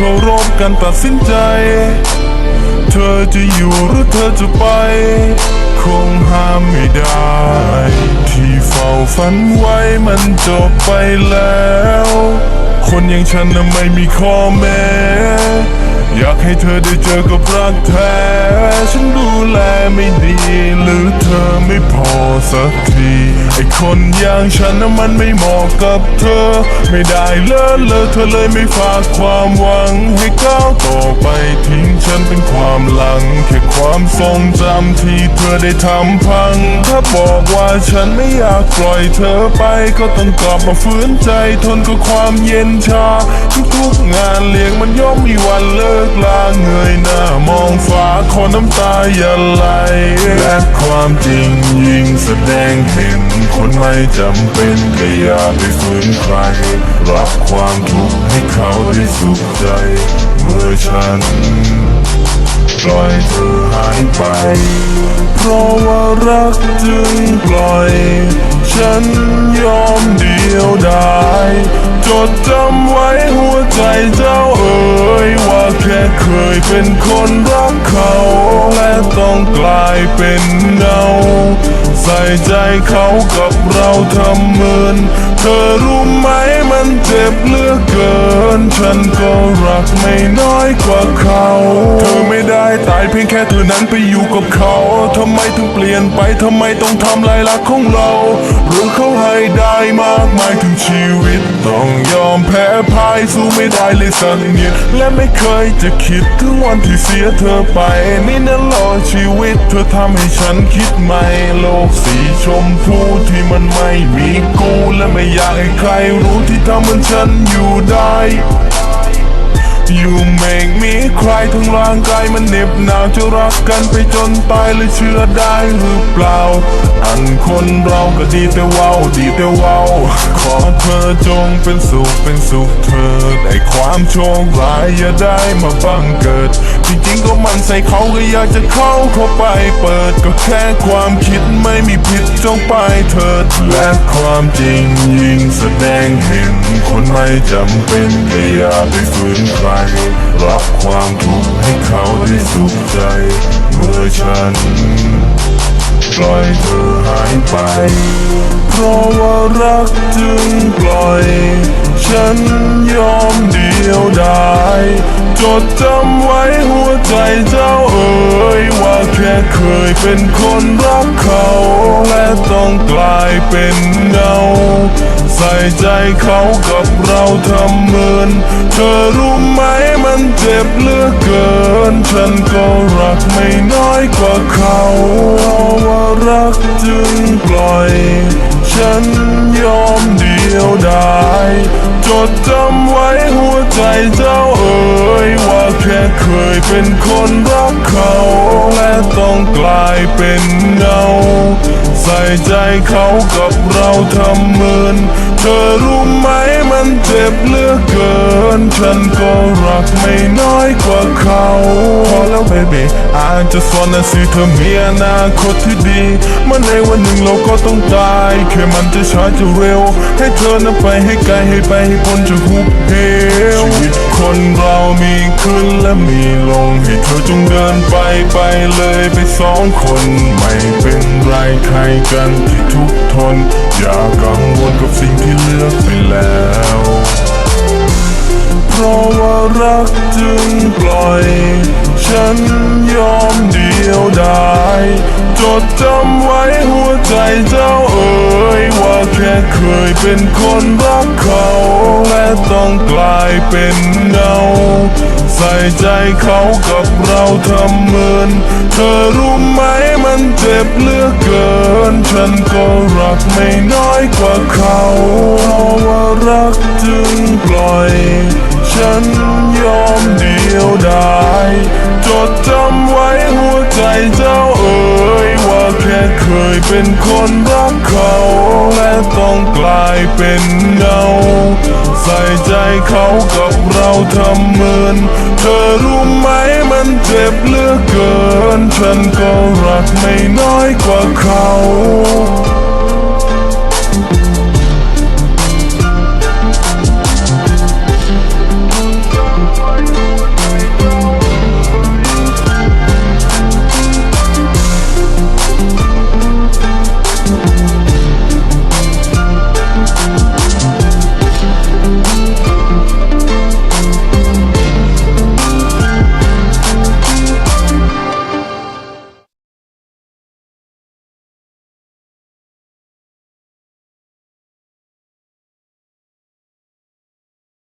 เคารพการตัดสินใจ เธอจะอยู่หรือเธอจะไป คงห้ามไม่ได้ ที่เฝ้าฝันไว้มันจบไปแล้ว คนอย่างฉันน่ะไม่มีข้อแม้ อยากให้เธอได้เจอกับรักแท้ ฉันดูแลไม่ดี หรือเธอไม่พอสักที ไอคนอย่างฉันน่ะมันไม่เหมาะกับเธอ ไม่ได้เลิศเลยเธอเลยไม่ฝากความหวังให้ก้าวต่อไปทิ้ง ฉันเป็นความหลัง แค่ความทรงจำที่เธอได้ทำพัง ถ้าบอกว่าฉันไม่อยากปล่อยเธอไป ก็ต้องกลับมาฟื้นใจทนกับความเย็นชา ทุกๆงานเลี้ยงมันย่อมมีวันเลิกลาเงยหน้ามองฟ้าขอน้ำตาอย่าไหลและความจริงยิ่งแสดงเห็น คนไม่จำเป็นก็อย่าไปฝืนใคร รับความทุกข์ให้เขาได้สุขใจ เมื่อฉัน ล่อยเธอหายไป เพราะว่ารักจึงปล่อย ฉันยอมเดียวดายจดจำไว้หัวใจเจ้าเอ๋ยว่าแค่เคยเป็นคนรักเขา และต้องกลายเป็นเงา ใส่ใจเขากับเราทำเหมือน เธอรู้ไหม มันเจ็บเลือเกิน ฉันก็รักไม่น้อยกว่าเขา เธอไม่ได้ตายเพียงแค่เธอนั้นไปอยู่กับเขาทำไมถึงเปลี่ยนไปทำไมต้องทำลายรักของเรา หรือเขาให้ได้มากมายถึงชีวิต ต้องยอมแพ้พ่ายสู้ไม่ได้เลยสักนิดและไม่เคยจะคิดถึงวันที่เสียเธอไป นี่นั่นรอชีวิตเธอทำให้ฉันคิดใหม่ โลกสีชมพูที่มันไม่มีกู และไม่อยากให้ใครรู้ที่ทำเหมือนฉันอยู่ได้ You make me cry ทั้งร่างกายมันเหน็บหนาวจะรักกันไปจนตายเลยเชื่อได้หรือเปล่า อันคนเราก็ดีแต่ว้าดีแต่ว้าขอเธอจงเป็นสุขเป็นสุขเธอได้ความโชคร้ายอย่าได้มาบังเกิด จริงๆก็มันใส่เขาก็อยากจะเข้าเข้าไปเปิดก็แค่ความคิดไม่มีผิดจงไปเถิดและความจริงยิ่งแสดงเห็น คนไม่จำเป็นก็อย่าไปฝืนใครรับความทุกข์ให้เขาได้สุขใจ เมื่อฉัน ปล่อยเธอหายไป เพราะว่ารักจึงปล่อย ฉันยอมเดียวดาย จดจำไว้หัวใจเจ้าเอ๋ยว่า แค่เคยเป็นคนรักเขา และต้องกลายเป็นเงา ใส่ใจเขากับเราทำเหมือน เธอรู้ไหมมันเจ็บเหลือเกิน ฉันก็รักไม่น้อยกว่าเขาเพราว่ารักจึงปล่อย ฉันยอมเดียวดายจดจำไว้หัวใจเจ้า เคยเป็นคนรักเขา และต้องกลายเป็นเงา ใส่ใจเขากับเราทำเหมือน เธอรู้ไหมมันเจ็บเหลือเกิน ฉันก็รักไม่น้อยกว่าเขาพอแล้ว baby I just wanna see เธอมีอนาคตที่ดีเมื่อในวันหนึ่งเราก็ต้องตายแค่มันจะช้าจะเร็ว ให้เธอนั้นไปให้ไกลให้ไปให้พ้นจากหุบเหวชีวิต และมีลงให้เธอจงเดินไปไปเลยไปสองคนไม่เป็นไรใครกันที่ทุกทน อย่ากังวลกับสิ่งที่เลือกไปแล้ว เพราะว่ารักจึงปล่อย ฉันยอมเดียวดายจดจำไว้หัวใจเจ้าเอ๋ยว่าแค่เคยเป็นคนรักเขา ต้องกลายเป็นเงา ใส่ใจเขากับเราทำเหมือนเธอรู้ไหมมันเจ็บเหลือเกิน ฉันก็รักไม่น้อยกว่าเขาเพราะว่ารักจึงปล่อย ฉันยอมเดียวดายจดจำไว้หัวใจเจ้าเอ๋ยว่าแค่เคยเป็นคนรักเขา และต้องกลายเป็นเงา ใส่ใจเขากับเราทำเหมือน เธอรู้ไหมมันเจ็บเหลือเกิน ฉันก็รักไม่น้อยกว่าเขา